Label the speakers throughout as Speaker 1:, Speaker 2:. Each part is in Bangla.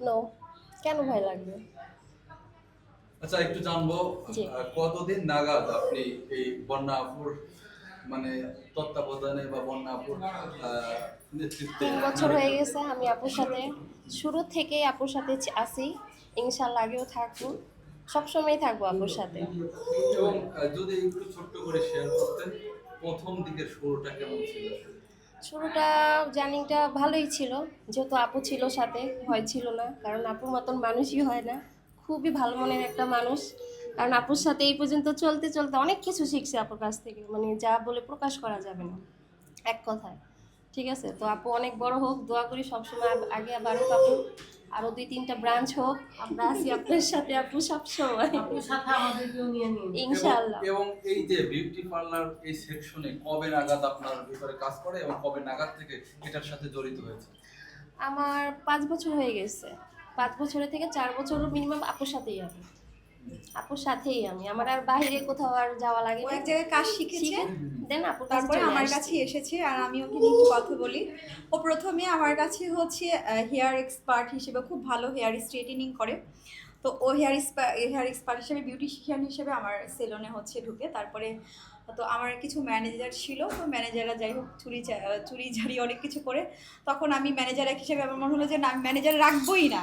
Speaker 1: নো কেন ভয় লাগবে?
Speaker 2: আচ্ছা একটু জানব কতদিন নাগাদ আপনি এই বন্যাপুর মানে তত্ত্বাবধানে বা বন্যাপুর নেতৃত্বে
Speaker 1: তিন বছর হয়ে গেছে আমি আপুর সাথে। শুরু থেকেই আপুর সাথে আছি। ইনশাল্লাহ আগেও থাকব। সবসময় থাকব আপুর সাথে।
Speaker 2: এবং যদি একটু ছোট্ট করে শেয়ার করতেন প্রথম দিকের শুরুটা কেমন ছিল?
Speaker 1: শুরুটা, জার্নিটা ভালোই ছিল। যেহেতু আপু ছিল সাথে ভয় ছিল না। কারণ আপুর মতন মানুষই হয় না। খুবই ভালো মনের একটা মানুষ। কারণ আপুর সাথে এই পর্যন্ত চলতে চলতে অনেক কিছু শিখছে আপুর কাছ থেকে। মানে যা বলে প্রকাশ করা যাবে না। এক কথায়। ঠিক আছে? তো আপু অনেক বড় হোক দোয়া করি সবসময় আগে বাড়ুক আপু আরও দুই তিনটা ব্রাঞ্চ হোক। আমরা আছি আপনার সাথে আপু সবসময়। ইনশাআল্লাহ।
Speaker 2: এবং- এই যে বিউটি পার্লার এই সেকশনে কবে নাগাদ আপনার ভিতরে কাজ করে এবং কবে নাগাদ থেকে এটার সাথে জড়িত হয়েছে?
Speaker 1: আমার পাঁচ বছর হয়ে গেছে। পাঁচ বছরের থেকে চার বছর মিনিমাম আপুর সাথেই আমি আপুর সাথেই আমি। আমার আর বাইরে কোথাও আর যাওয়া লাগে না।
Speaker 3: এক জায়গায় কাজ শিখেছে।
Speaker 1: দেন কাছে
Speaker 3: তারপরে আমার কাছে এসেছে আর আমি ওকে নিয়ে কথা বলি। ও প্রথমে আমার কাছে হচ্ছে হেয়ার এক্সপার্ট হিসেবে খুব ভালো হেয়ার স্ট্রেটেনিং করে। তো ও হেয়ার হেয়ার এক্সপার্ট হিসেবে বিউটিশিয়ান হিসেবে আমার সেলনে হচ্ছে ঢুকে। তারপরে তো আমার কিছু ম্যানেজার ছিল। তো ম্যানেজাররা যাই হোক চুরি চুরি ঝাড়ি অনেক কিছু করে। তখন আমি ম্যানেজার এক হিসেবে আমার মনে হলো যে না ম্যানেজার রাখবোই না।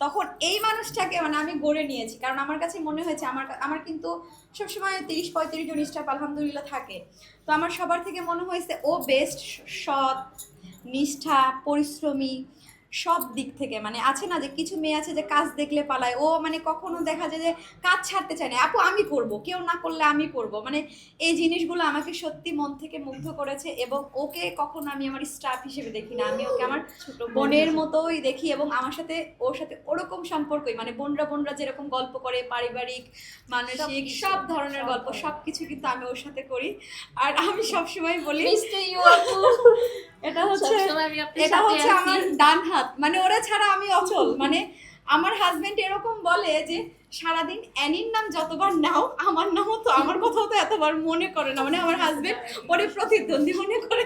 Speaker 3: তখন এই মানুষটাকে মানে আমি গড়ে নিয়েছি। কারণ আমার কাছে মনে হয়েছে আমার আমার কিন্তু সবসময় তিরিশ পঁয়ত্রিশ জন স্টাফ আলহামদুলিল্লাহ থাকে। তো আমার সবার থেকে মনে হয়েছে ও বেস্ট সৎ, নিষ্ঠা, পরিশ্রমী। সব দিক থেকে মানে আছে না যে কিছু মেয়ে আছে যে কাজ দেখলে পালায় ও মানে কখনো দেখা যায় যে কাজ ছাড়তে চায় না আপু আমি করব কেউ না করলে আমি করব। মানে এই জিনিসগুলো আমাকে সত্যি মন থেকে মুগ্ধ করেছে এবং ওকে কখনো আমি আমার স্টাফ হিসেবে দেখি না আমি ওকে আমার
Speaker 1: ছোট
Speaker 3: বোনের মতোই দেখি এবং আমার সাথে ওর সাথে ওরকম সম্পর্কই মানে বোনরা বোনরা যেরকম গল্প করে পারিবারিক মানসিক সব ধরনের গল্প। সব কিছু কিন্তু আমি ওর সাথে করি। আর আমি সবসময় বলি এটা হচ্ছে এটা হচ্ছে আমার ডান হাত। মানে ওরা ছাড়া আমি অচল। মানে আমার হাজবেন্ড এরকম বলে যে সারাদিন অ্যানির নাম যতবার নাও আমার নামও তো আমার কথাও তো এতবার মনে করে না। মানে আমার হাজবেন্ড ওরে প্রতিদ্বন্দ্বী মনে করে।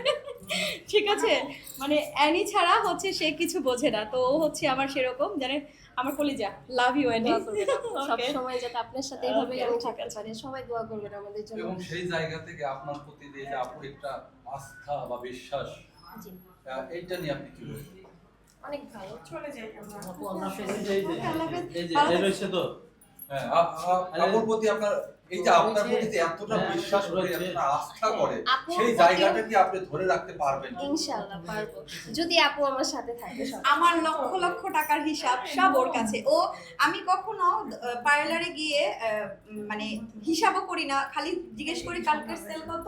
Speaker 3: ঠিক আছে? মানে অ্যানি ছাড়া হচ্ছে সে কিছু বোঝে না। তো ও হচ্ছে আমার সেরকম জানে আমার কলিজা। Love you Annie. Okay.
Speaker 1: সবসময় যাতে আপনার সাথে এইভাবেই আমি থাকতে পারি সবাই দোয়া করবেন আমাদের জন্য।
Speaker 2: এবং সেই জায়গা থেকে আপনার প্রতি যে যে আপুর একটা আস্থা বা বিশ্বাস
Speaker 1: জি।
Speaker 2: এইটা নিয়ে আপনি কি বলবেন?
Speaker 1: অনেক ভালো।
Speaker 4: চলে যাই আমরা।
Speaker 5: আপু আমরা ফেসে এই যে
Speaker 3: আল্লাহ
Speaker 5: এই যে এই রয়েছে তো।
Speaker 2: হ্যাঁ আপ- আপ- আপুর প্রতি আপনার এই যে আপনার প্রতি যে এতটা
Speaker 5: হ্যাঁ,
Speaker 2: বিশ্বাস করে এতটা আস্থা করে সেই জায়গাটা কি আপনি ধরে রাখতে পারবেন?
Speaker 1: ইনশাআল্লাহ পারব। যদি আপু আমার সাথে থাকে
Speaker 3: আমার লক্ষ লক্ষ টাকার হিসাব সব ওর কাছে। ও আমি কখনো পার্লারে গিয়ে আহ, মানে হিসাবও করি না। খালি জিজ্ঞেস করি কালকের সেল কত?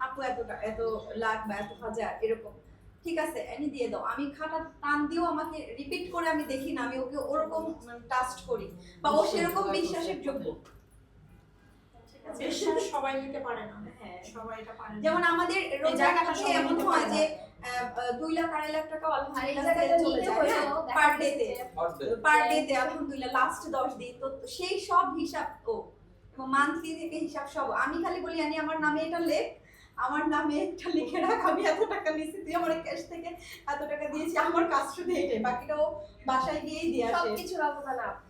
Speaker 3: আপু এত এত লাখ বা এত হাজার এরকম। ঠিক আছে এনে দিয়ে দাও। আমি খাটা টান দিয়েও আমাকে রিপিট করে আমি দেখি না আমি ওকে ওরকম ট্রাস্ট করি বা ও সেরকম বিশ্বাসের যোগ্য। ঠিক আছে?
Speaker 4: বিশ্বাস সবাই নিতে পারে না।
Speaker 3: হ্যাঁ।
Speaker 4: সবাই এটা পারে
Speaker 3: যেমন আমাদের এমন হয় যে দুই লাখ আড়াই লাখ টাকা আলহামদুলিল্লাহ পার ডেতে
Speaker 1: যে
Speaker 3: পার ডেতে আলহামদুলিল্লাহ লাস্ট দশ দিন। তো সেই সব হিসাব ও মান্থলি থেকে হিসাব সব। আমি খালি বলি আমি আমার নামে এটা লেখ। আমার নামে একটা লিখে রাখ আমি এত টাকা নিয়েছি তুই আমার ক্যাশ থেকে এত টাকা দিয়েছি আমার কাজ শুধু এইটাই বাকিটা ও বাসায় গিয়েই দিয়ে আসে
Speaker 1: সবকিছুর অবদান আপু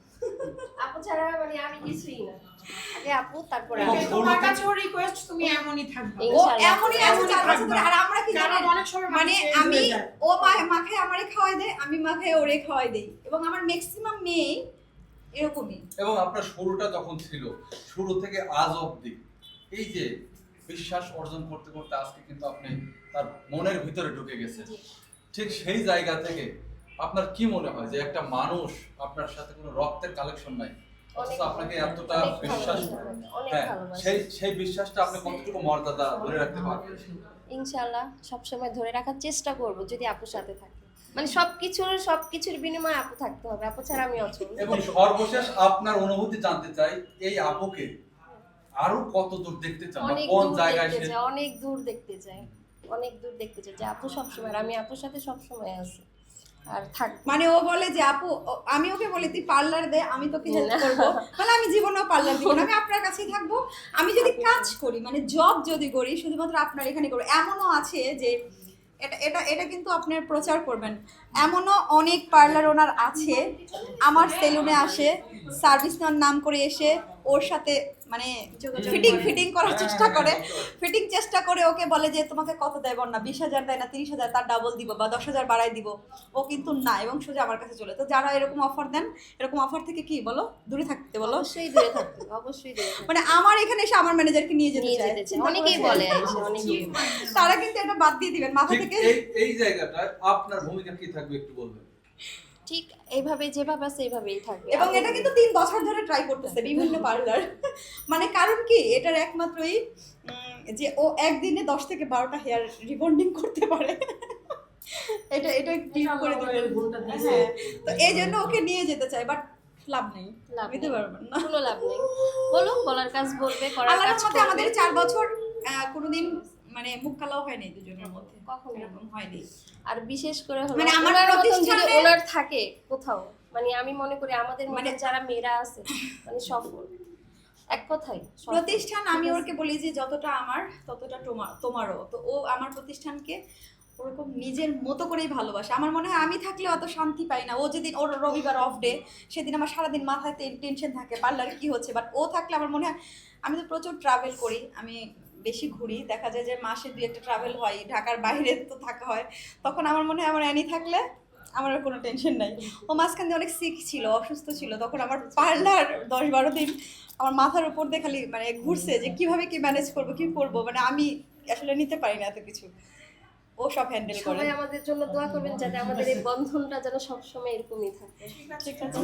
Speaker 1: আপু ছাড়া মানে আমি কিছুই না। আগে আপু তারপরে
Speaker 4: তোমার কাছেও রিকোয়েস্ট তুমি এমনই থাকবে।
Speaker 3: ও
Speaker 1: ইনশাআল্লাহ।
Speaker 3: এমনই আছে চার বছর ধরে। আর আমরা কি জানেন?
Speaker 4: অনেক সময়
Speaker 3: মানে আমি ও আমারে খাওয়াই দেয় আমি মাখায় ওরে খাওয়াই দেই। এবং আমার ম্যাক্সিমাম মেয়ে এরকমই।
Speaker 2: এবং আপনার শুরুটা যখন ছিল শুরু থেকে আজ অবধি এই যে বিশ্বাস অর্জন করতে করতে আজকে কিন্তু আপনি তার মনের ভিতরে ঢুকে গেছে ঠিক সেই জায়গা থেকে আপনার কি মনে হয় যে একটা মানুষ আপনার সাথে কোনো রক্তের কালেকশন নাই? অথচ আপনাকে এতটা বিশ্বাস হ্যাঁ সেই সেই বিশ্বাসটা আপনি কতটুকু মর্যাদা ধরে রাখতে পারবেন?
Speaker 1: ইনশাআল্লাহ সবসময় ধরে রাখার চেষ্টা করব যদি আপুর সাথে থাকে। মানে সবকিছুর সবকিছুর বিনিময়ে আপু থাকতে হবে। আপু ছাড়া আমি অচল।
Speaker 2: এবং সর্বশেষ আপনার অনুভূতি জানতে চাই এই আপুকে আরও কত দূর দেখতে চান বা
Speaker 1: অনেক
Speaker 2: কোন
Speaker 1: দূর
Speaker 2: জায়গায়
Speaker 1: দেখতে
Speaker 2: সে
Speaker 1: চাই অনেক দূর দেখতে চাই অনেক দূর দেখতে চাই যে আপু সবসময় আমি আপুর সাথে সবসময় আছি। আর থাক
Speaker 3: মানে ও বলে যে আপু ও- আমি ওকে বলি তুই পার্লার দে আমি তোকে হেল্প
Speaker 1: না।
Speaker 3: করব। মানে আমি জীবনেও পার্লার দিব না আমি আপনার কাছেই থাকব। আমি যদি কাজ করি মানে জব যদি করি শুধুমাত্র আপনার এখানে করব। এমনও আছে যে এটা এটা এটা কিন্তু আপনার প্রচার করবেন এমনও অনেক পার্লার ওনার আছে। আমার সেলুনে আসে সার্ভিস নেওয়ার নাম করে এসে ওর সাথে মানে ফিটিং ফিটিং করার চেষ্টা করে। ফিটিং চেষ্টা করে ওকে বলে যে তোমাকে কত দেয় বল না বিশ হাজার দেয় না তিরিশ হাজার? তার ডাবল দিব বা দশ হাজার বাড়াই দিব। ও কিন্তু না এবং সোজা আমার কাছে চলে। তো যারা এরকম অফার দেন এরকম অফার থেকে কি বলো? দূরে থাকতে বলো।
Speaker 1: অবশ্যই দূরে থাকতে অবশ্যই
Speaker 3: মানে আমার এখানে এসে আমার ম্যানেজারকে নিয়ে যেতে চায়।
Speaker 1: চাই অনেকেই বলে অনেকেই
Speaker 3: তারা কিন্তু এটা বাদ দিয়ে দিবেন। মাথা থেকে
Speaker 2: এই এই জায়গাটায় আপনার ভূমিকা কি থাকবে একটু বলবেন?
Speaker 1: ঠিক এইভাবে যেভাবে আছে এইভাবেই থাকবে।
Speaker 3: এবং এটা কিন্তু তিন বছর ধরে ট্রাই করতেছে বিভিন্ন পার্লার মানে কারণ কি? এটার একমাত্রই যে ও একদিনে দশ থেকে বারোটা হেয়ার রিবন্ডিং করতে পারে। এটা এটা টিপ করে দিতে হ্যাঁ তো এই জন্য ওকে নিয়ে যেতে চাই বাট লাভ নেই।
Speaker 1: লাভ
Speaker 3: নিতে
Speaker 1: নেই।
Speaker 3: পারবেন না।
Speaker 1: কোনো লাভ নেই। বলো বলার কাজ বলবে করার কাজ
Speaker 3: আমাদের চার বছর আহ, কোনোদিন মানে মুখ কালাও হয়নি দুজনের মধ্যে।
Speaker 1: কখনো।
Speaker 3: এরকম হয়নি
Speaker 1: আর বিশেষ করে হলো
Speaker 3: মানে আমার প্রতিষ্ঠানে-
Speaker 1: ওনার থাকে কোথাও মানে আমি মনে করি আমাদের মানে
Speaker 3: মানে-
Speaker 1: যারা মেয়েরা আছে মানে সফল। এক কথাই
Speaker 3: প্রতিষ্ঠান আমি ওকে বলি যে যতটা আমার ততটা তোমার তোমারও। তো ও আমার প্রতিষ্ঠানকে ওরকম নিজের মতো করেই ভালোবাসে। আমার মনে হয় আমি থাকলে অত শান্তি পাই না। ও যেদিন ওর রবিবার অফ ডে সেদিন আমার সারাদিন মাথায় টেনশন থাকে পার্লারে কি হচ্ছে? বাট ও থাকলে আমার মনে হয় আমি তো প্রচুর ট্রাভেল করি। আমি বেশি ঘুরি। দেখা যায় যে মাসে দুই একটা ট্রাভেল হয় ঢাকার বাইরে তো থাকা হয়। তখন আমার মনে হয় আমার অ্যানি থাকলে আমার আর কোনো টেনশন নাই। ও মাঝখান দিয়ে অনেক সিক ছিল অসুস্থ ছিল। তখন আমার পার্লার দশ বারো দিন আমার মাথার উপর দিয়ে খালি মানে ঘুরছে যে কীভাবে কি ম্যানেজ করব কি করব? মানে আমি আসলে নিতে পারি না এত কিছু। ও সব হ্যান্ডেল করে।
Speaker 1: সবাই আমাদের জন্য দোয়া করবেন যাতে আমাদের এই বন্ধনটা যেন সবসময় এরকমই থাকে।
Speaker 4: ঠিক আছে।